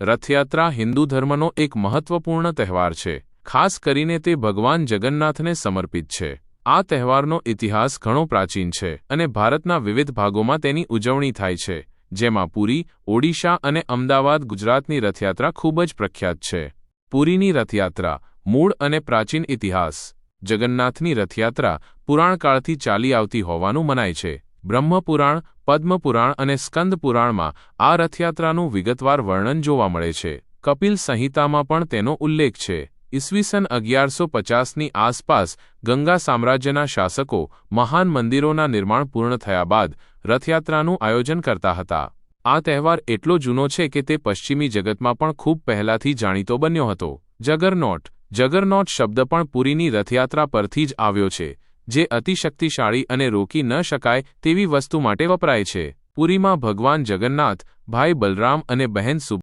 રથયાત્રા હિન્દુ ધર્મનો એક મહત્વપૂર્ણ તહેવાર છે. ખાસ કરીને તે ભગવાન જગન્નાથને સમર્પિત છે. આ તહેવારનો ઇતિહાસ ઘણો પ્રાચીન છે અને ભારતના વિવિધ ભાગોમાં તેની ઉજવણી થાય છે, જેમાં પુરી, ઓડિશા અને અમદાવાદ ગુજરાતની રથયાત્રા ખૂબ જ પ્રખ્યાત છે. પુરીની રથયાત્રા, મૂળ અને પ્રાચીન ઇતિહાસ. જગન્નાથની રથયાત્રા પુરાણકાળથી ચાલી આવતી હોવાનું મનાય છે. બ્રહ્મપુરાણ, પદ્મપુરાણ અને સ્કંદપુરાણમાં આ રથયાત્રાનું વિગતવાર વર્ણન જોવા મળે છે. કપિલ સંહિતામાં પણ તેનો ઉલ્લેખ છે. ઈસવીસન અગિયારસો પચાસની આસપાસ ગંગા સામ્રાજ્યના શાસકો મહાન મંદિરોના નિર્માણ પૂર્ણ થયા બાદ રથયાત્રાનું આયોજન કરતા હતા. આ તહેવાર એટલો જૂનો છે કે તે પશ્ચિમી જગતમાં પણ ખૂબ પહેલાથી જાણીતો બન્યો હતો. જગરનોટ. જગરનોટ શબ્દ પણ પુરીની રથયાત્રા પરથી જ આવ્યો છે. જે અતિશક્તિશાળી અને રોકી ન શકાય તેવી વસ્તુ માટે વપરાય છે. પુરીમાં ભગવાન જગન્નાથ, ભાઈ બલરામ અને બહેન સુભ